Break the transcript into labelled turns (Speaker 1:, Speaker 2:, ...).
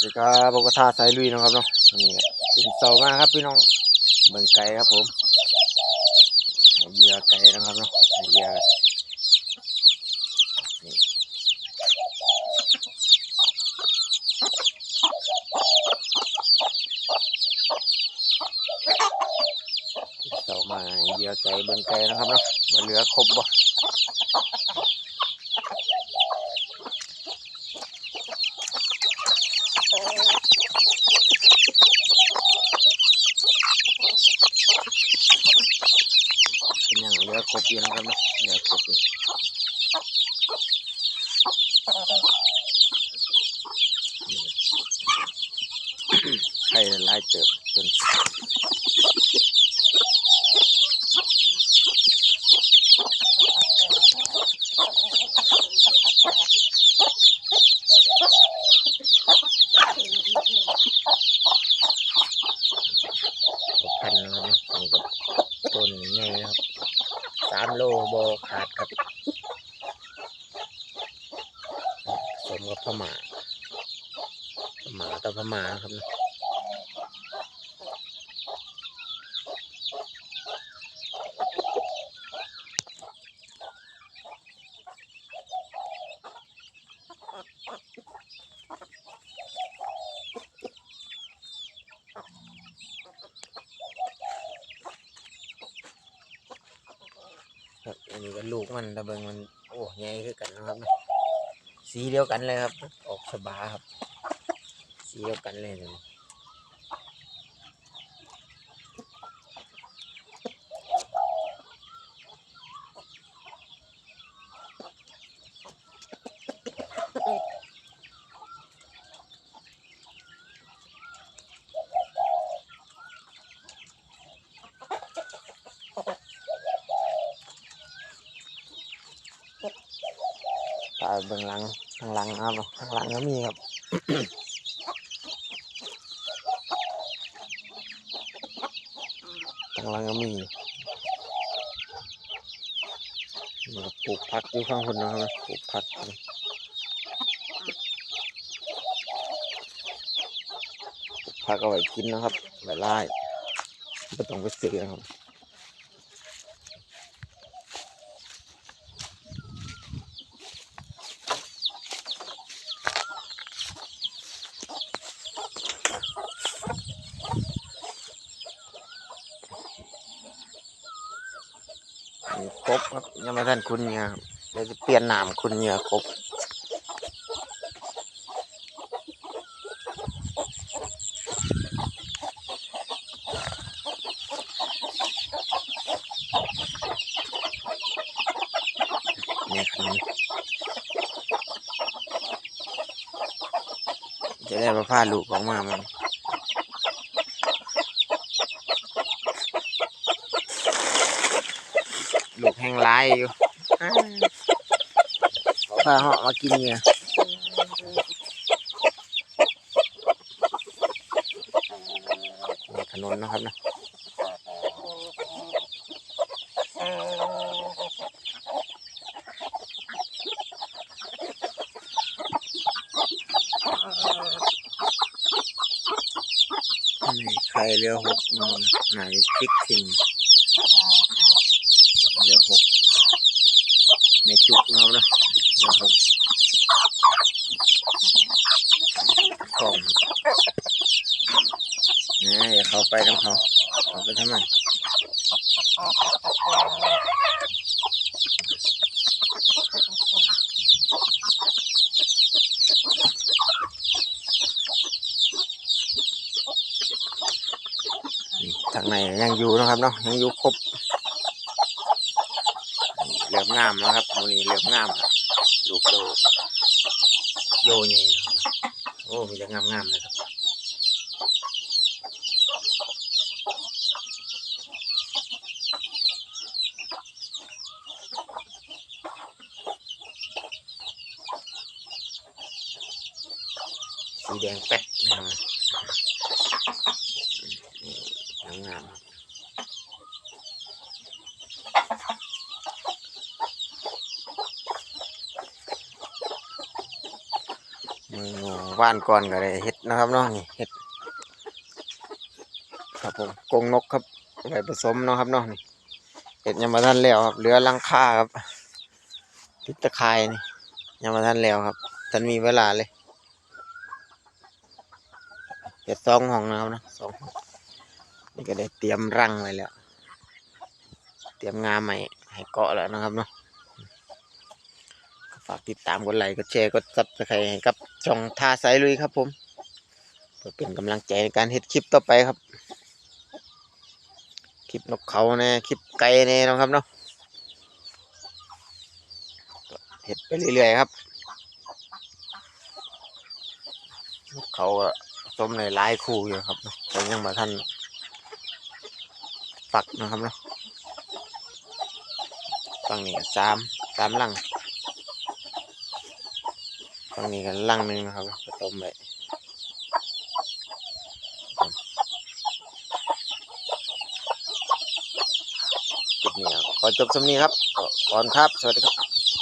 Speaker 1: สวัสดีครับบกทาสายลุยนะครับเนาะนนี้ก็เป็นเสามาครับพี่น้องเบิ่งไก่ครับผมเหยื่อไก่นะครับเนาะเหยื่อเสามาเหยื่อไก่เบิ่งไก่นะครับเนาะมาเหลือครบบ่ เป็นอย่างเหลือครบอยู่นะครับเนะเหลือครบอยู่ไข่ลายเติบจนพันนะครับเนาะนี่ก็ต้นใหญ่นะครับสามโลโบขาดครับสมกับพม่าพม่าต่อพม่าครับนะ นนี้ก็ลูกมันตะเบิงมัน โอ้ใหญ่คือกันนะครับ สีเดียวกันเลยครับ ออกสบาครับ สีเดียวกันเลย เบิงหลังข้างหลังนะครับข้างหลังก็มีครับข้างหลังก็มีนี่ก็ปลูกพักอยู่ข้างคนนะครับปลูกพักอยู่ปลูกพักเอาไว้กินนะครับไว้ไล่ไม่ต้องไปซื้อนะครับ ครบครับยังไม่ทันคุณเหงื่อครับเดี๋ยวจะเปลี่ยนน้ำคุณเหงื่อครบนี่ยครับจะได้มาพาลูกออกมามัน ลูก แห้งร้ายอยู่พาเหาะมากินเนี่ยนี่ขนุนนะครับนะนี่ไข่เรือหกนอนไหนพริกทิ้ง เรือหกเมจุกนะครับนะเรือหกของนี่อย่าเข้าไปน้ำเขาเข้าไปทำไมทางในยังอยู่นะครับเนาะยังอยู่ครบ งามนะครับตัวนี้เหลือบงามลูกโตโยใหญ่โอ้มีแต่งามงามๆเลยครับสีแดงแป๊ดนะครับนี่งามๆครับ น มือ ว่านก่อนก็ได้เห็ดนะครับเนาะนี่เห็ดครับผมกงนกครับไว้ผสมเนาะครับเนาะนี่เห็ดยังมาทันแล้วครับเหลือลังค่าครับติดตะไคร่นี่ยังมาทันแล้วครับทันมีเวลาเลยเห็ดสองห้องนะครับนะสองห้องนี่ก็ได้เตรียมรังไว้แล้ว เตรียมงาใหม่ให้เกาะแล้วนะครับเนาะากติดตามกดไลค์กดแชร์กดซับสไครต์ให้กับช่องท่าไซลุยครับผมเพื่อเป็นกำลังใจในการเฮ็ดคลิปต่อไปครับ คลิปนกเขาแน่คลิปไก่แน่นะครับเนาะเฮ็ดไปเรื่อยๆครับนกเขาก็ต้มในลายคู่อยู่ครับแต่ยังมาท่านปักนะครับเนาะฝั่งนี้ก็สามสามหลัง ฝั่งนี้กันลังหนึงนะครับไปต้มไว้คลิปนี้ครับขอจบสำนี้ครับก่อนครับ สวัสดีครับ